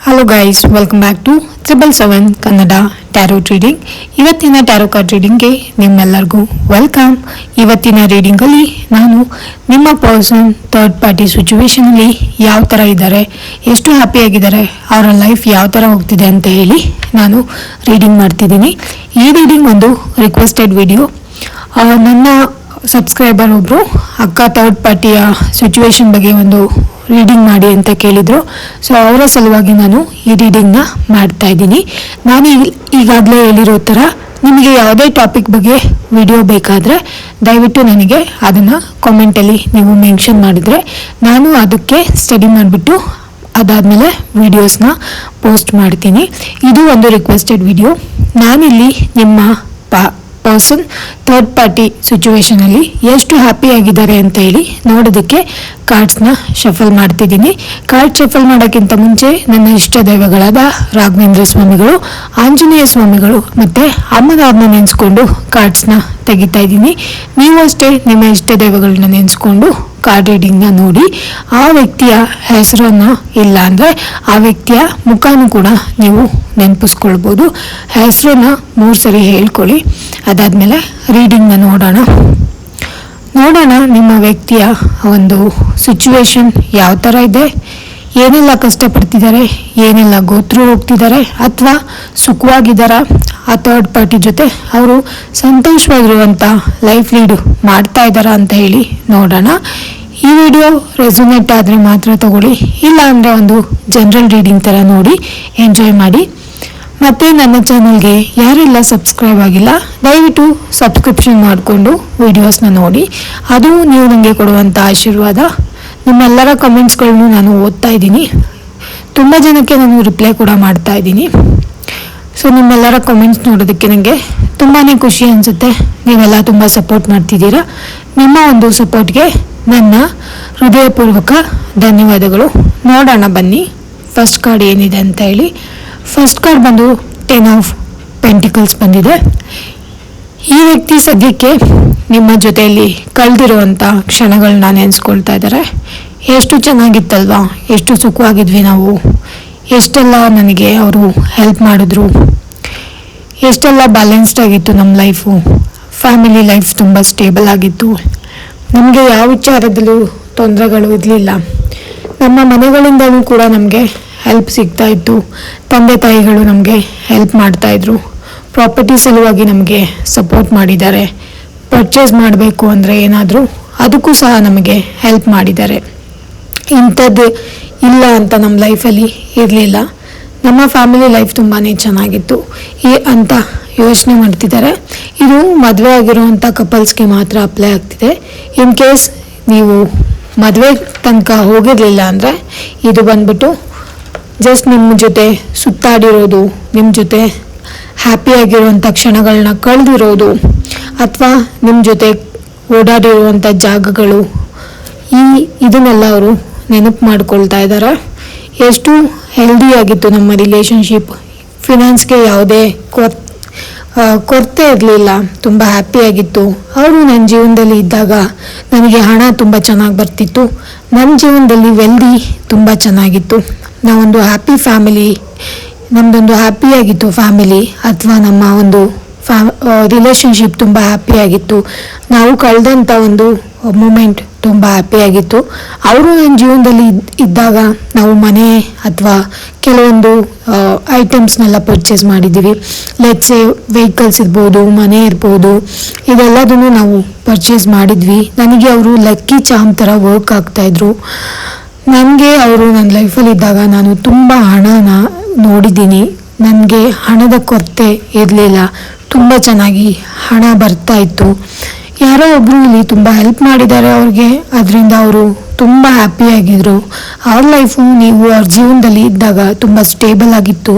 Hello guys welcome back to triple seven Kannada tarot reading ಇವತ್ತಿನ tarot card ರೀಡಿಂಗ್ಗೆ ನಿಮ್ಮೆಲ್ಲರಿಗೂ welcome ಇವತ್ತಿನ ರೀಡಿಂಗಲ್ಲಿ ನಾನು ನಿಮ್ಮ ಪರ್ಸನ್ ಥರ್ಡ್ ಪಾರ್ಟಿ ಸಿಚುವೇಶನಲ್ಲಿ ಯಾವ ಥರ ಇದ್ದಾರೆ, ಎಷ್ಟು ಹ್ಯಾಪಿಯಾಗಿದ್ದಾರೆ ಅವರ ಲೈಫ್ ಯಾವ ಥರ ಹೋಗ್ತಿದೆ ಅಂತ ಹೇಳಿ ನಾನು ರೀಡಿಂಗ್ ಮಾಡ್ತಿದ್ದೀನಿ. ಈ ರೀಡಿಂಗ್ ಒಂದು ರಿಕ್ವೆಸ್ಟೆಡ್ ವಿಡಿಯೋ ನನ್ನ ಸಬ್ಸ್ಕ್ರೈಬರ್ ಒಬ್ಬರು ಅಕ್ಕ ಥರ್ಡ್ ಪಾರ್ಟಿಯ ಸಿಚುವೇಶನ್ ಬಗ್ಗೆ ಒಂದು ರೀಡಿಂಗ್ ಮಾಡಿ ಅಂತ ಕೇಳಿದರು. ಸೊ ಅವರ ಸಲುವಾಗಿ ನಾನು ಈ ರೀಡಿಂಗ್ನ ಮಾಡ್ತಾ ಇದ್ದೀನಿ. ನಾನು ಈಗ- ಈಗಾಗಲೇ ಹೇಳಿರೋ ಥರ ನಿಮಗೆ ಯಾವುದೇ ಟಾಪಿಕ್ ಬಗ್ಗೆ ವಿಡಿಯೋ ಬೇಕಾದರೆ ದಯವಿಟ್ಟು ನನಗೆ ಅದನ್ನು ಕಾಮೆಂಟಲ್ಲಿ ನೀವು ಮೆನ್ಷನ್ ಮಾಡಿದರೆ ನಾನು ಅದಕ್ಕೆ ಸ್ಟಡಿ ಮಾಡಿಬಿಟ್ಟು ಅದಾದಮೇಲೆ ವಿಡಿಯೋಸ್ನ ಪೋಸ್ಟ್ ಮಾಡ್ತೀನಿ. ಇದು ಒಂದು ರಿಕ್ವೆಸ್ಟೆಡ್ ವಿಡಿಯೋ ನಾನಿಲ್ಲಿ ನಿಮ್ಮ ಪಾ ಪರ್ಸನ್ ಥರ್ಡ್ ಪಾರ್ಟಿ ಸಿಚುವೇಶನಲ್ಲಿ ಎಷ್ಟು ಹ್ಯಾಪಿ ಆಗಿದ್ದಾರೆ ಅಂತ ಹೇಳಿ ನೋಡೋದಕ್ಕೆ ಕಾರ್ಡ್ಸ್ನ ಶಫಲ್ ಮಾಡ್ತಿದ್ದೀನಿ. ಕಾರ್ಡ್ ಶಫಲ್ ಮಾಡೋಕ್ಕಿಂತ ಮುಂಚೆ ನನ್ನ ಇಷ್ಟ ದೈವಗಳಾದ ರಾಘವೇಂದ್ರ ಸ್ವಾಮಿಗಳು, ಆಂಜನೇಯ ಸ್ವಾಮಿಗಳು ಮತ್ತು ಅಮ್ಮನವ್ರನ್ನ ನೆನೆಸ್ಕೊಂಡು ಕಾರ್ಡ್ಸ್ನ ತೆಗಿತಾ ಇದ್ದೀನಿ. ನೀವು ಅಷ್ಟೇ ನಿಮ್ಮ ಇಷ್ಟ ದೈವಗಳನ್ನ ನೆನೆಸ್ಕೊಂಡು ಕಾರ್ಡ್ ರೀಡಿಂಗ್ನ ನೋಡಿ. ಆ ವ್ಯಕ್ತಿಯ ಹೆಸರನ್ನು ಇಲ್ಲ ಅಂದರೆ ಆ ವ್ಯಕ್ತಿಯ ಮುಖಾನು ಕೂಡ ನೀವು ನೆನಪಿಸ್ಕೊಳ್ಬೋದು. ಹೆಸರನ್ನು ಮೂರು ಸರಿ ಹೇಳ್ಕೊಳ್ಳಿ. ಅದಾದಮೇಲೆ ರೀಡಿಂಗ್ನ ನೋಡೋಣ. ನೋಡೋಣ ನಿಮ್ಮ ವ್ಯಕ್ತಿಯ ಒಂದು ಸಿಚುವೇಶನ್ ಯಾವ ಥರ ಇದೆ? ಏನೆಲ್ಲ ಕಷ್ಟಪಡ್ತಿದ್ದಾರೆ, ಏನೆಲ್ಲ ಗೋತ್ರು ಹೋಗ್ತಿದ್ದಾರೆ ಅಥವಾ ಸುಖವಾಗಿದ್ದಾರಾ, ಆ ಥರ್ಡ್ ಪಾರ್ಟಿ ಜೊತೆ ಅವರು ಸಂತೋಷವಾಗಿರುವಂಥ ಲೈಫ್ ಲೀಡು ಮಾಡ್ತಾ ಇದ್ದಾರಾ ಅಂತ ಹೇಳಿ ನೋಡೋಣ. ಈ ವಿಡಿಯೋ ರೆಸುನೇಟ್ ಆದರೆ ಮಾತ್ರ ತಗೊಳ್ಳಿ, ಇಲ್ಲ ಅಂದರೆ ಒಂದು ಜನರಲ್ ರೀಡಿಂಗ್ ಥರ ನೋಡಿ ಎಂಜಾಯ್ ಮಾಡಿ. ಮತ್ತು ನನ್ನ ಚಾನಲ್ಗೆ ಯಾರೆಲ್ಲ ಸಬ್ಸ್ಕ್ರೈಬ್ ಆಗಿಲ್ಲ, ದಯವಿಟ್ಟು ಸಬ್ಸ್ಕ್ರಿಪ್ಷನ್ ಮಾಡಿಕೊಂಡು ವಿಡಿಯೋಸ್ನ ನೋಡಿ. ಅದು ನೀವು ನನಗೆ ಕೊಡುವಂಥ ಆಶೀರ್ವಾದ. ನಿಮ್ಮೆಲ್ಲರ ಕಮೆಂಟ್ಸ್ಗಳನ್ನು ನಾನು ಓದ್ತಾ ಇದ್ದೀನಿ. ತುಂಬ ಜನಕ್ಕೆ ನಾನು ರಿಪ್ಲೈ ಕೂಡ ಮಾಡ್ತಾ ಇದ್ದೀನಿ. ಸೊ ನಿಮ್ಮೆಲ್ಲರ ಕಮೆಂಟ್ಸ್ ನೋಡೋದಕ್ಕೆ ನನಗೆ ತುಂಬಾ ಖುಷಿ ಅನಿಸುತ್ತೆ. ನೀವೆಲ್ಲ ತುಂಬ ಸಪೋರ್ಟ್ ಮಾಡ್ತಿದ್ದೀರಾ. ನಿಮ್ಮ ಒಂದು ಸಪೋರ್ಟ್ಗೆ ನನ್ನ ಹೃದಯಪೂರ್ವಕ ಧನ್ಯವಾದಗಳು. ನೋಡೋಣ ಬನ್ನಿ. ಫಸ್ಟ್ ಕಾರ್ಡ್ ಏನಿದೆ ಅಂತ ಹೇಳಿ. ಫಸ್ಟ್ ಕಾರ್ಡ್ ಬಂದು ಟೆನ್ ಆಫ್ ಪೆಂಟಿಕಲ್ಸ್ ಬಂದಿದೆ. ಈ ವ್ಯಕ್ತಿ ಸದ್ಯಕ್ಕೆ ನಿಮ್ಮ ಜೊತೆಯಲ್ಲಿ ಕಳೆದಿರುವಂಥ ಕ್ಷಣಗಳನ್ನ ನೆನೆಸ್ಕೊಳ್ತಾ ಇದ್ದಾರೆ. ಎಷ್ಟು ಚೆನ್ನಾಗಿತ್ತಲ್ವಾ? ಎಷ್ಟು ಸುಖವಾಗಿದ್ವಿ ನಾವು? ಎಷ್ಟೆಲ್ಲ ನನಗೆ ಅವರು ಹೆಲ್ಪ್ ಮಾಡಿದ್ರು? ಎಷ್ಟೆಲ್ಲ ಬ್ಯಾಲೆನ್ಸ್ಡ್ ಆಗಿತ್ತು ನಮ್ಮ ಲೈಫು ಫ್ಯಾಮಿಲಿ ಲೈಫ್ ತುಂಬ ಸ್ಟೇಬಲ್ ಆಗಿತ್ತು. ನಮಗೆ ಯಾವ ವಿಚಾರದಲ್ಲೂ ತೊಂದರೆಗಳು ಇರಲಿಲ್ಲ. ನಮ್ಮ ಮನೆಗಳಿಂದಲೂ ಕೂಡ ನಮಗೆ ಹೆಲ್ಪ್ ಸಿಗ್ತಾ ಇತ್ತು. ತಂದೆ ತಾಯಿಗಳು ನಮಗೆ ಹೆಲ್ಪ್ ಮಾಡ್ತಾಯಿದ್ರು ಪ್ರಾಪರ್ಟಿ ಸಲುವಾಗಿ ನಮಗೆ ಸಪೋರ್ಟ್ ಮಾಡಿದ್ದಾರೆ. ಪರ್ಚೇಸ್ ಮಾಡಬೇಕು ಅಂದರೆ ಏನಾದರೂ ಅದಕ್ಕೂ ಸಹ ನಮಗೆ ಹೆಲ್ಪ್ ಮಾಡಿದ್ದಾರೆ. ಇಂಥದ್ದು ಇಲ್ಲ ಅಂತ ನಮ್ಮ ಲೈಫಲ್ಲಿ ಇರಲಿಲ್ಲ. ನಮ್ಮ ಫ್ಯಾಮಿಲಿ ಲೈಫ್ ತುಂಬಾ ಚೆನ್ನಾಗಿತ್ತು. ಈ ಅಂತ ಯೋಚನೆ ಮಾಡ್ತಿದ್ದಾರೆ. ಇದು ಮದುವೆ ಆಗಿರುವಂಥ ಕಪಲ್ಸ್ಗೆ ಮಾತ್ರ ಅಪ್ಲೈ ಆಗ್ತಿದೆ. ಇನ್ ಕೇಸ್ ನೀವು ಮದುವೆ ತನಕ ಹೋಗಿರಲಿಲ್ಲ ಅಂದರೆ ಇದು ಬಂದ್ಬಿಟ್ಟು ಜಸ್ಟ್ ನಿಮ್ಮ ಜೊತೆ ಸುತ್ತಾಡಿರೋದು, ನಿಮ್ಮ ಜೊತೆ ಹ್ಯಾಪಿಯಾಗಿರುವಂಥ ಕ್ಷಣಗಳನ್ನ ಕಳೆದಿರೋದು ಅಥವಾ ನಿಮ್ಮ ಜೊತೆ ಓಡಾಡಿರುವಂಥ ಜಾಗಗಳು, ಈ ಇದನ್ನೆಲ್ಲ ಅವರು ನೆನಪು ಮಾಡ್ಕೊಳ್ತಾ ಇದ್ದಾರೆ. ಎಷ್ಟು ಹೆಲ್ದಿ ಆಗಿತ್ತು ನಮ್ಮ ರಿಲೇಶನ್ಶಿಪ್ ಫಿನಾನ್ಸ್ಗೆ ಯಾವುದೇ ಕೊರ್ ಕೊರತೆ ಇರಲಿಲ್ಲ, ತುಂಬ ಹ್ಯಾಪಿಯಾಗಿತ್ತು ಅವರು ನನ್ನ ಜೀವನದಲ್ಲಿ ಇದ್ದಾಗ ನನಗೆ ಹಣ ತುಂಬ ಚೆನ್ನಾಗಿ ಬರ್ತಿತ್ತು. ನನ್ನ ಜೀವನದಲ್ಲಿ ವೆಲ್ದಿ ತುಂಬ ಚೆನ್ನಾಗಿತ್ತು. ನಾವೊಂದು ಹ್ಯಾಪಿ ಫ್ಯಾಮಿಲಿ ನಮ್ಮದೊಂದು ಹ್ಯಾಪಿಯಾಗಿತ್ತು ಫ್ಯಾಮಿಲಿ ಅಥವಾ ನಮ್ಮ ಒಂದು ಫ್ಯಾ ರಿಲೇಶನ್ಶಿಪ್ ತುಂಬ ಹ್ಯಾಪಿಯಾಗಿತ್ತು ನಾವು ಕಳೆದಂಥ ಒಂದು ಮೂಮೆಂಟ್ ತುಂಬ ಹ್ಯಾಪಿಯಾಗಿತ್ತು ಅವರು ನನ್ನ ಜೀವನದಲ್ಲಿ ಇದ್- ಇದ್ದಾಗ ನಾವು ಮನೆ ಅಥವಾ ಕೆಲವೊಂದು ಐಟಮ್ಸ್ನೆಲ್ಲ ಪರ್ಚೇಸ್ ಮಾಡಿದ್ದೀವಿ. ಲೆಟ್ಸೆ ವೆಹಿಕಲ್ಸ್ ಇರ್ಬೋದು, ಮನೆ ಇರ್ಬೋದು, ಇದೆಲ್ಲದನ್ನು ನಾವು ಪರ್ಚೇಸ್ ಮಾಡಿದ್ವಿ. ನನಗೆ ಅವರು ಲಕ್ಕಿ ಚಾಮ್ ಥರ ವರ್ಕ್ ಆಗ್ತಾಯಿದ್ರು ನನಗೆ ಅವರು ನನ್ನ ಲೈಫಲ್ಲಿ ಇದ್ದಾಗ ನಾನು ತುಂಬ ಹಣನ ನೋಡಿದ್ದೀನಿ. ನನಗೆ ಹಣದ ಕೊರತೆ ಇರಲಿಲ್ಲ. ತುಂಬ ಚೆನ್ನಾಗಿ ಹಣ ಬರ್ತಾ ಇತ್ತು. ಯಾರೋ ಒಬ್ಬರು ಇಲ್ಲಿ ತುಂಬ ಹೆಲ್ಪ್ ಮಾಡಿದ್ದಾರೆ ಅವ್ರಿಗೆ. ಅದರಿಂದ ಅವರು ತುಂಬ ಹ್ಯಾಪಿಯಾಗಿದ್ದರು ಅವ್ರ ಲೈಫು ನೀವು ಅವ್ರ ಜೀವನದಲ್ಲಿ ಇದ್ದಾಗ ತುಂಬ ಸ್ಟೇಬಲ್ ಆಗಿತ್ತು.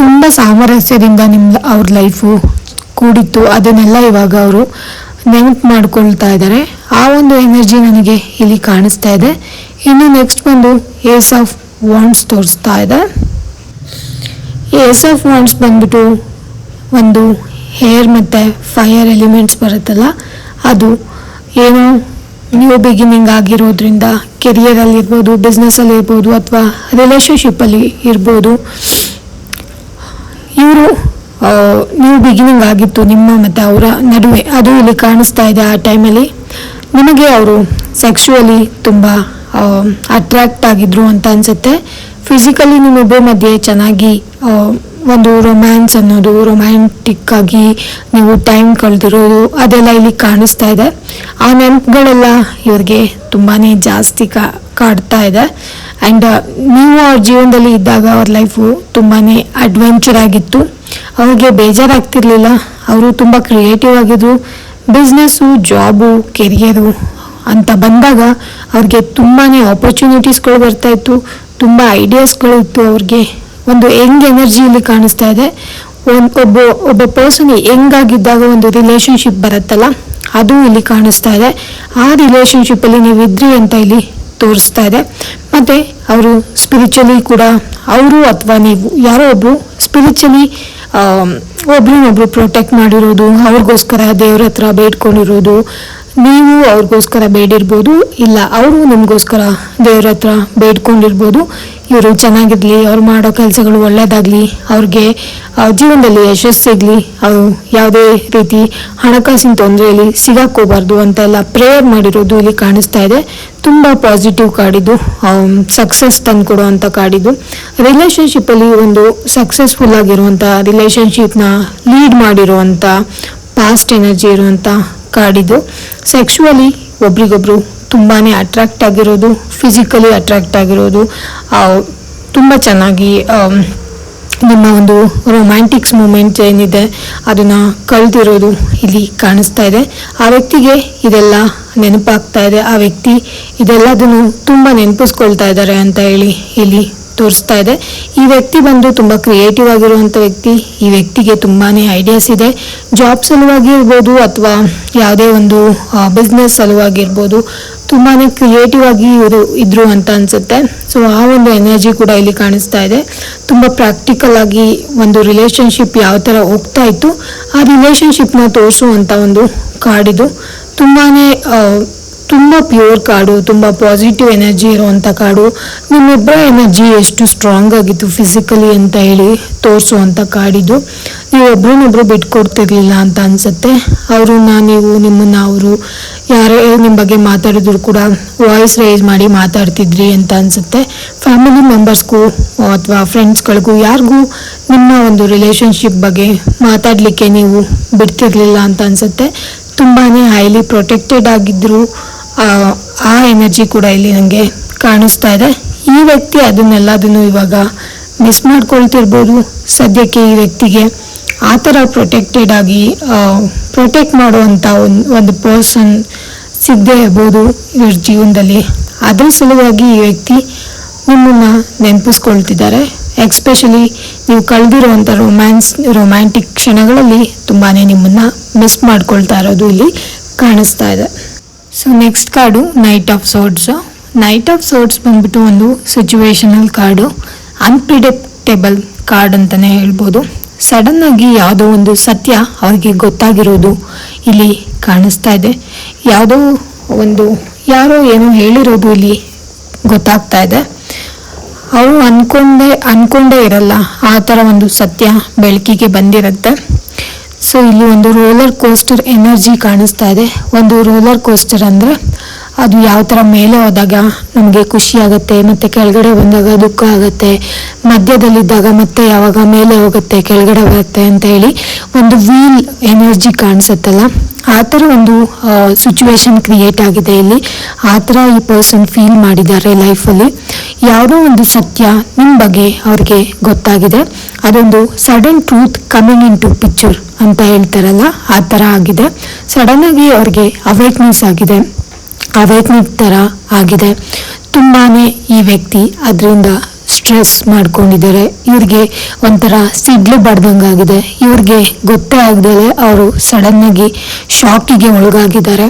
ತುಂಬ ಸಾಮರಸ್ಯದಿಂದ ನಿಮ್ಮ ಅವ್ರ ಲೈಫು ಕೂಡಿತ್ತು. ಅದನ್ನೆಲ್ಲ ಇವಾಗ ಅವರು ನೆನಪು ಮಾಡ್ಕೊಳ್ತಾ ಇದ್ದಾರೆ. ಆ ಒಂದು ಎನರ್ಜಿ ನನಗೆ ಇಲ್ಲಿ ಕಾಣಿಸ್ತಾ ಇದೆ. ಇನ್ನು ನೆಕ್ಸ್ಟ್ ಬಂದು ಏಸ್ ಆಫ್ ವಾಂಡ್ಸ್ ತೋರಿಸ್ತಾ ಇದೆ. ಏಸ್ ಆಫ್ ವಾಂಡ್ಸ್ ಬಂದ್ಬಿಟ್ಟು ಒಂದು ಹೇರ್ ಮತ್ತು ಫೈರ್ ಎಲಿಮೆಂಟ್ಸ್ ಬರುತ್ತಲ್ಲ, ಅದು ಏನು ನ್ಯೂ ಬಿಗಿನಿಂಗ್ ಆಗಿರೋದ್ರಿಂದ ಕೆರಿಯರಲ್ಲಿರ್ಬೋದು ಬಿಸ್ನೆಸ್ಸಲ್ಲಿ ಇರ್ಬೋದು ಅಥವಾ ರಿಲೇಷನ್ಶಿಪ್ಪಲ್ಲಿ ಇರ್ಬೋದು. ಇವರು ನ್ಯೂ ಬಿಗಿನಿಂಗ್ ಆಗಿತ್ತು ನಿಮ್ಮ ಮತ್ತು ಅವರ ನಡುವೆ. ಅದು ಇಲ್ಲಿ ಕಾಣಿಸ್ತಾ ಇದೆ ಆ ಟೈಮಲ್ಲಿ ನಿಮಗೆ ಅವರು ಸೆಕ್ಷುವಲಿ ತುಂಬ ಅಟ್ರಾಕ್ಟ್ ಆಗಿದ್ರು ಅಂತ ಅನಿಸುತ್ತೆ. ಫಿಸಿಕಲಿ ನಿಮ್ಮಿಬ್ಬರ ಮಧ್ಯೆ ಚೆನ್ನಾಗಿ ಒಂದು ರೊಮ್ಯಾನ್ಸ್ ಅನ್ನೋದು ರೊಮ್ಯಾಂಟಿಕ್ ಆಗಿ ನೀವು ಟೈಮ್ ಕಳೆದಿರೋದು, ಅದೆಲ್ಲ ಇಲ್ಲಿ ಕಾಣಿಸ್ತಾ ಇದೆ. ಆ ನೆನಪುಗಳೆಲ್ಲ ಇವ್ರಿಗೆ ತುಂಬಾ ಜಾಸ್ತಿ ಕಾ, ಕಾಡ್ತಾ ಇದೆ. ಆ್ಯಂಡ್ ನೀವು ಅವ್ರ ಜೀವನದಲ್ಲಿ ಇದ್ದಾಗ ಅವ್ರ ಲೈಫು ತುಂಬಾ ಅಡ್ವೆಂಚರ್ ಆಗಿತ್ತು. ಅವ್ರಿಗೆ ಬೇಜಾರಾಗ್ತಿರ್ಲಿಲ್ಲ. ಅವರು ತುಂಬ ಕ್ರಿಯೇಟಿವ್ ಆಗಿದ್ರು. ಬಿಸ್ನೆಸ್ಸು ಜಾಬು ಕೆರಿಯರು ಅಂತ ಬಂದಾಗ ಅವ್ರಿಗೆ ತುಂಬಾ ಆಪರ್ಚುನಿಟೀಸ್ಗಳು ಬರ್ತಾ ಇತ್ತು, ತುಂಬ ಐಡಿಯಾಸ್ಗಳು ಇತ್ತು ಅವ್ರಿಗೆ. ಒಂದು ಹೆಂಗ್ ಎನರ್ಜಿಯಲ್ಲಿ ಕಾಣಿಸ್ತಾ ಇದೆ. ಒಬ್ಬ ಒಬ್ಬ ಪರ್ಸನ್ ಹೆಂಗಾಗಿದ್ದಾಗ ಒಂದು ರಿಲೇಶನ್ಶಿಪ್ ಬರುತ್ತಲ್ಲ, ಅದು ಇಲ್ಲಿ ಕಾಣಿಸ್ತಾ ಇದೆ. ಆ ರಿಲೇಶನ್ಶಿಪ್ಪಲ್ಲಿ ನೀವು ಇದ್ರಿ ಅಂತ ಇಲ್ಲಿ ತೋರಿಸ್ತಾ ಇದೆ. ಮತ್ತು ಅವರು ಸ್ಪಿರಿಚುಲಿ ಕೂಡ, ಅವರು ಅಥವಾ ನೀವು, ಯಾರೋ ಒಬ್ಬರು ಸ್ಪಿರಿಚುಲಿ ಒಬ್ರನ್ನೊಬ್ರು ಪ್ರೊಟೆಕ್ಟ್ ಮಾಡಿರೋದು, ಅವ್ರಿಗೋಸ್ಕರ ದೇವ್ರ ಹತ್ರ ಬೇಡ್ಕೊಂಡಿರೋದು ನೀವು ಅವ್ರಿಗೋಸ್ಕರ ಬೇಡಿರ್ಬೋದು, ಇಲ್ಲ ಅವರು ನಿಮಗೋಸ್ಕರ ದೇವ್ರ ಹತ್ರ ಬೇಡ್ಕೊಂಡಿರ್ಬೋದು. ಇವರು ಚೆನ್ನಾಗಿರಲಿ, ಅವ್ರು ಮಾಡೋ ಕೆಲಸಗಳು ಒಳ್ಳೆಯದಾಗಲಿ ಅವ್ರಿಗೆ ಜೀವನದಲ್ಲಿ ಯಶಸ್ಸು ಸಿಗಲಿ ಅವರು ಯಾವುದೇ ರೀತಿ ಹಣಕಾಸಿನ ತೊಂದರೆಯಲ್ಲಿ ಸಿಗಾಕೋಬಾರ್ದು ಅಂತೆಲ್ಲ ಪ್ರೇಯರ್ ಮಾಡಿರೋದು ಇಲ್ಲಿ ಕಾಣಿಸ್ತಾ ಇದೆ. ತುಂಬ ಪಾಸಿಟಿವ್ ಕಾಡಿದ್ದು ಸಕ್ಸಸ್ ತಂದುಕೊಡೋ ಅಂಥ ಕಾಡಿದ್ದು. ರಿಲೇಷನ್ಶಿಪ್ಪಲ್ಲಿ ಒಂದು ಸಕ್ಸಸ್ಫುಲ್ ಆಗಿರುವಂಥ ರಿಲೇಷನ್ಶಿಪ್ನ ಲೀಡ್ ಮಾಡಿರುವಂಥ ಪಾಸ್ಟ್ ಎನರ್ಜಿ ಇರುವಂಥ ಕಾಡಿದ್ದು ಸೆಕ್ಷುವಲಿ ಒಬ್ರಿಗೊಬ್ರು ತುಂಬಾ ಅಟ್ರಾಕ್ಟ್ ಆಗಿರೋದು ಫಿಸಿಕಲಿ ಅಟ್ರಾಕ್ಟ್ ಆಗಿರೋದು ತುಂಬ ಚೆನ್ನಾಗಿ ನಿಮ್ಮ ಒಂದು ರೊಮ್ಯಾಂಟಿಕ್ಸ್ ಮೂಮೆಂಟ್ ಏನಿದೆ ಅದನ್ನು ಕಳೆದಿರೋದು ಇಲ್ಲಿ ಕಾಣಿಸ್ತಾ ಇದೆ. ಆ ವ್ಯಕ್ತಿಗೆ ಇದೆಲ್ಲ ನೆನಪಾಗ್ತಾ ಇದೆ. ಆ ವ್ಯಕ್ತಿ ಇದೆಲ್ಲದನ್ನು ತುಂಬ ನೆನಪಿಸ್ಕೊಳ್ತಾ ಇದ್ದಾರೆ ಅಂತ ಹೇಳಿ ಇಲ್ಲಿ ತೋರಿಸ್ತಾ ಇದೆ. ಈ ವ್ಯಕ್ತಿ ಬಂದು ತುಂಬ ಕ್ರಿಯೇಟಿವ್ ಆಗಿರುವಂಥ ವ್ಯಕ್ತಿ. ಈ ವ್ಯಕ್ತಿಗೆ ತುಂಬಾ ಐಡಿಯಾಸ್ ಇದೆ. ಜಾಬ್ ಸಲುವಾಗಿ ಇರ್ಬೋದು ಅಥವಾ ಯಾವುದೇ ಒಂದು ಬಿಸ್ನೆಸ್ ಸಲುವಾಗಿರ್ಬೋದು ತುಂಬಾ ಕ್ರಿಯೇಟಿವ್ ಆಗಿ ಇವರು ಇದ್ರು ಅಂತ ಅನ್ಸುತ್ತೆ. ಸೊ ಆ ಒಂದು ಎನರ್ಜಿ ಕೂಡ ಇಲ್ಲಿ ಕಾಣಿಸ್ತಾ ಇದೆ. ತುಂಬ ಪ್ರಾಕ್ಟಿಕಲ್ ಆಗಿ ಒಂದು ರಿಲೇಶನ್ಶಿಪ್ ಯಾವ ಥರ ಹೋಗ್ತಾ ಇತ್ತು, ಆ ರಿಲೇಶನ್ಶಿಪ್ನ ತೋರಿಸುವಂಥ ಒಂದು ಕಾರ್ಡ್ ಇದು. ತುಂಬಾ ತುಂಬ ಪ್ಯೂರ್ ಕಾಡು, ತುಂಬ ಪಾಸಿಟಿವ್ ಎನರ್ಜಿ ಇರುವಂಥ ಕಾಡು. ನಿಮ್ಮಿಬ್ಬರ ಎನರ್ಜಿ ಎಷ್ಟು ಸ್ಟ್ರಾಂಗ್ ಆಗಿತ್ತು ಫಿಸಿಕಲಿ ಅಂತ ಹೇಳಿ ತೋರಿಸುವಂಥ ಕಾಡಿದು. ನೀವು ಒಬ್ರನ್ನೊಬ್ರು ಬಿಟ್ಕೊಡ್ತಿರ್ಲಿಲ್ಲ ಅಂತ ಅನ್ಸುತ್ತೆ. ಅವ್ರನ್ನ ನೀವು, ನಿಮ್ಮನ್ನ ಅವರು ಯಾರೇ, ನಿಮ್ಮ ಬಗ್ಗೆ ಮಾತಾಡಿದ್ರು ಕೂಡ ವಾಯ್ಸ್ ರೈಸ್ ಮಾಡಿ ಮಾತಾಡ್ತಿದ್ರಿ ಅಂತ ಅನ್ಸುತ್ತೆ. ಫ್ಯಾಮಿಲಿ ಮೆಂಬರ್ಸ್ಗೂ ಅಥವಾ ಫ್ರೆಂಡ್ಸ್ಗಳಿಗೂ ಯಾರಿಗೂ ನಿಮ್ಮ ಒಂದು ರಿಲೇಷನ್ಶಿಪ್ ಬಗ್ಗೆ ಮಾತಾಡಲಿಕ್ಕೆ ನೀವು ಬಿಡ್ತಿರ್ಲಿಲ್ಲ ಅಂತ ಅನ್ಸುತ್ತೆ. ತುಂಬಾ ಹೈಲಿ ಪ್ರೊಟೆಕ್ಟೆಡ್ ಆಗಿದ್ರು. ಆ, ಎನರ್ಜಿ ಕೂಡ ಇಲ್ಲಿ ನನಗೆ ಕಾಣಿಸ್ತಾ ಇದೆ. ಈ ವ್ಯಕ್ತಿ ಅದನ್ನೆಲ್ಲದನ್ನು ಇವಾಗ ಮಿಸ್ ಮಾಡ್ಕೊಳ್ತಿರ್ಬೋದು ಸದ್ಯಕ್ಕೆ ಈ ವ್ಯಕ್ತಿಗೆ. ಆ ಥರ ಪ್ರೊಟೆಕ್ಟೆಡ್ ಆಗಿ ಪ್ರೊಟೆಕ್ಟ್ ಮಾಡುವಂಥ ಒಂದು ಒಂದು ಪರ್ಸನ್ ಸಿಗದೇ ಇರ್ಬೋದು ಇವ್ರ ಜೀವನದಲ್ಲಿ. ಅದರ ಸಲುವಾಗಿ ಈ ವ್ಯಕ್ತಿ ನಿಮ್ಮನ್ನು ನೆನಪಿಸ್ಕೊಳ್ತಿದ್ದಾರೆ. ಎಕ್ಸ್ಪೆಷಲಿ ನೀವು ಕಳೆದಿರುವಂಥ ರೊಮ್ಯಾನ್ಸ್ ರೊಮ್ಯಾಂಟಿಕ್ ಕ್ಷಣಗಳಲ್ಲಿ ತುಂಬಾ ನಿಮ್ಮನ್ನು ಮಿಸ್ ಮಾಡ್ಕೊಳ್ತಾ ಇರೋದು ಇಲ್ಲಿ ಕಾಣಿಸ್ತಾ ಇದೆ. So next card knight of swords knight of swords ಬಂದ್ಬಿಟ್ಟು ಒಂದು ಸಿಚುವೇಶನಲ್ ಕಾರ್ಡು ಅನ್ಪ್ರಿಡಿಕ್ಟೇಬಲ್ ಕಾರ್ಡ್ ಅಂತಲೇ ಹೇಳ್ಬೋದು. ಆಗಿ ಯಾವುದೋ ಒಂದು ಸತ್ಯ ಅವ್ರಿಗೆ ಗೊತ್ತಾಗಿರೋದು ಇಲ್ಲಿ ಕಾಣಿಸ್ತಾ ಇದೆ. ಯಾವುದೋ ಒಂದು, ಯಾರೋ ಏನೋ ಹೇಳಿರೋದು ಇಲ್ಲಿ ಗೊತ್ತಾಗ್ತಾ ಇದೆ. ಅವರು ಅಂದ್ಕೊಂಡೇ ಅಂದ್ಕೊಂಡೇ ಇರಲ್ಲ. ಆ ಥರ ಒಂದು ಸತ್ಯ ಬೆಳಕಿಗೆ ಬಂದಿರುತ್ತೆ. ಸೊ ಇಲ್ಲಿ ಒಂದು ರೋಲರ್ ಕೋಸ್ಟರ್ ಎನರ್ಜಿ ಕಾಣಿಸ್ತಾ ಇದೆ. ಒಂದು ರೋಲರ್ ಕೋಸ್ಟರ್ ಅಂದರೆ ಅದು ಯಾವ ಥರ ಮೇಲೆ ಹೋದಾಗ ನಮಗೆ ಖುಷಿ ಆಗುತ್ತೆ, ಮತ್ತು ಕೆಳಗಡೆ ಬಂದಾಗ ದುಃಖ ಆಗುತ್ತೆ, ಮಧ್ಯದಲ್ಲಿದ್ದಾಗ ಮತ್ತೆ ಯಾವಾಗ ಮೇಲೆ ಹೋಗುತ್ತೆ, ಕೆಳಗಡೆ ಬರುತ್ತೆ ಅಂತ ಹೇಳಿ ಒಂದು ವೀಲ್ ಎನರ್ಜಿ ಕಾಣಿಸುತ್ತಲ್ಲ ಆ ಥರ ಒಂದು ಸಿಚುವೇಶನ್ ಕ್ರಿಯೇಟ್ ಆಗಿದೆ ಇಲ್ಲಿ. ಆ ಥರ ಈ ಪರ್ಸನ್ ಫೀಲ್ ಮಾಡಿದ್ದಾರೆ ಲೈಫಲ್ಲಿ ಯಾವುದೋ ಒಂದು ಸತ್ಯ ನಿಮ್ಮ ಬಗ್ಗೆ ಅವ್ರಿಗೆ ಗೊತ್ತಾಗಿದೆ. ಅದೊಂದು sudden truth coming into picture ಅಂತ ಹೇಳ್ತಾರಲ್ಲ, ಆ ಥರ ಆಗಿದೆ. ಸಡನ್ ಆಗಿ ಅವ್ರಿಗೆ ಅವೇಕ್ನೆಸ್ ಆಗಿದೆ. ಅವೇಟ್ನೆಸ್ ಥರ ಆಗಿದೆ. ತುಂಬಾ ಈ ವ್ಯಕ್ತಿ ಅದರಿಂದ ಸ್ಟ್ರೆಸ್ ಮಾಡ್ಕೊಂಡಿದ್ದಾರೆ. ಇವ್ರಿಗೆ ಒಂಥರ ಸಿಡ್ಲು ಬಡ್ದಂಗಾಗಿದೆ ಇವ್ರಿಗೆ ಗೊತ್ತೇ ಆಗದಲೆ ಅವರು ಸಡನ್ನಾಗಿ ಶಾಕಿಗೆ ಒಳಗಾಗಿದ್ದಾರೆ.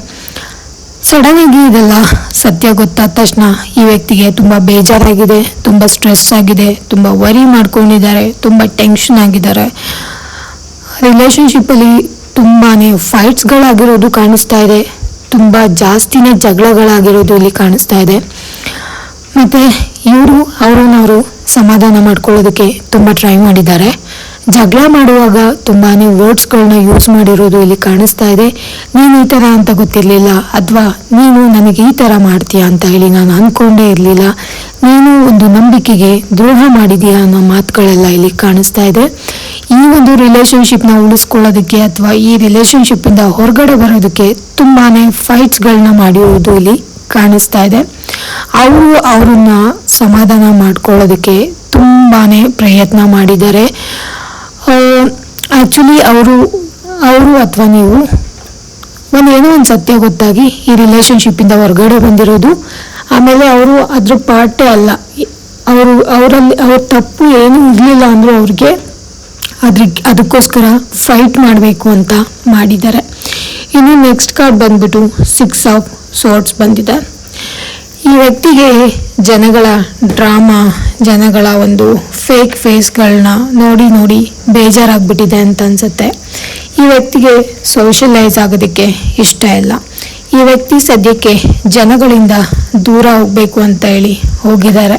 ಸಡನ್ನಾಗಿ ಇದೆಲ್ಲ ಸತ್ಯ ಗೊತ್ತಾದ ತಕ್ಷಣ ಈ ವ್ಯಕ್ತಿಗೆ ತುಂಬ ಬೇಜಾರಾಗಿದೆ, ತುಂಬ ಸ್ಟ್ರೆಸ್ ಆಗಿದೆ, ತುಂಬ ವರಿ ಮಾಡ್ಕೊಂಡಿದ್ದಾರೆ, ತುಂಬ ಟೆನ್ಷನ್ ಆಗಿದ್ದಾರೆ. ರಿಲೇಷನ್ಶಿಪ್ಪಲ್ಲಿ ತುಂಬಾ ಫೈಟ್ಸ್ಗಳಾಗಿರೋದು ಕಾಣಿಸ್ತಾ ಇದೆ. ತುಂಬ ಜಾಸ್ತಿನೇ ಜಗಳಗಳಾಗಿರೋದು ಇಲ್ಲಿ ಕಾಣಿಸ್ತಾ ಇದೆ. ಮತ್ತು ಇವರು ಅವ್ರನ್ನವರು ಸಮಾಧಾನ ಮಾಡ್ಕೊಳ್ಳೋದಕ್ಕೆ ತುಂಬ ಟ್ರೈ ಮಾಡಿದ್ದಾರೆ. ಜಗಳ ಮಾಡುವಾಗ ತುಂಬಾ ವರ್ಡ್ಸ್ಗಳನ್ನ ಯೂಸ್ ಮಾಡಿರೋದು ಇಲ್ಲಿ ಕಾಣಿಸ್ತಾ ಇದೆ. ನೀನು ಈ ಥರ ಅಂತ ಗೊತ್ತಿರಲಿಲ್ಲ ಅಥವಾ ನೀನು ನನಗೆ ಈ ಥರ ಮಾಡ್ತೀಯಾ ಅಂತ ಹೇಳಿ ನಾನು ಅಂದ್ಕೊಂಡೇ ಇರಲಿಲ್ಲ. ನೀನು ಒಂದು ನಂಬಿಕೆಗೆ ದ್ರೋಹ ಮಾಡಿದೀಯಾ ಅನ್ನೋ ಮಾತುಗಳೆಲ್ಲ ಇಲ್ಲಿ ಕಾಣಿಸ್ತಾ ಇದೆ. ಈ ಒಂದು ರಿಲೇಶನ್ಶಿಪ್ನ ಉಳಿಸ್ಕೊಳ್ಳೋದಕ್ಕೆ ಅಥವಾ ಈ ರಿಲೇಶನ್ಶಿಪ್ಪಿಂದ ಹೊರಗಡೆ ಬರೋದಕ್ಕೆ ತುಂಬಾ ಫೈಟ್ಸ್ಗಳನ್ನ ಮಾಡಿರೋದು ಇಲ್ಲಿ ಕಾಣಿಸ್ತಾ ಇದೆ. ಅವರು ಅವ್ರನ್ನ ಸಮಾಧಾನ ಮಾಡ್ಕೊಳ್ಳೋದಕ್ಕೆ ತುಂಬಾ ಪ್ರಯತ್ನ ಮಾಡಿದ್ದಾರೆ. ಆ್ಯಕ್ಚುಲಿ ಅವರು ಅವರು ಅಥವಾ ನೀವು ಒಂದು ಏನೋ ಒಂದು ಸತ್ಯ ಗೊತ್ತಾಗಿ ಈ ರಿಲೇಶನ್ಶಿಪ್ಪಿಂದ ಹೊರಗಡೆ ಬಂದಿರೋದು. ಆಮೇಲೆ ಅವರು ಅದ್ರ ಪಾರ್ಟೇ ಅಲ್ಲ. ಅವರು, ಅವರಲ್ಲಿ, ಅವ್ರ ತಪ್ಪು ಏನೂ ಇರಲಿಲ್ಲ ಅಂದರೂ ಅವ್ರಿಗೆ ಅದ್ರ ಅದಕ್ಕೋಸ್ಕರ ಫೈಟ್ ಮಾಡಬೇಕು ಅಂತ ಮಾಡಿದ್ದಾರೆ. ಇನ್ನು ನೆಕ್ಸ್ಟ್ ಕಾರ್ಡ್ ಬಂದ್ಬಿಟ್ಟು ಸಿಕ್ಸ್ ಆಫ್ ಸ್ವಾರ್ಡ್ಸ್ ಬಂದಿದೆ. ಈ ವ್ಯಕ್ತಿಗೆ ಜನಗಳ ಡ್ರಾಮಾ ಜನಗಳ ಒಂದು ಫೇಕ್ ಫೇಸ್ಗಳನ್ನ ನೋಡಿ ನೋಡಿ ಬೇಜಾರಾಗ್ಬಿಟ್ಟಿದೆ ಅಂತ ಅನ್ಸುತ್ತೆ. ಈ ವ್ಯಕ್ತಿಗೆ ಸೋಷಲೈಸ್ ಆಗೋದಕ್ಕೆ ಇಷ್ಟ ಇಲ್ಲ. ಈ ವ್ಯಕ್ತಿ ಸದ್ಯಕ್ಕೆ ಜನಗಳಿಂದ ದೂರ ಹೋಗಬೇಕು ಅಂತ ಹೇಳಿ ಹೋಗಿದ್ದಾರೆ.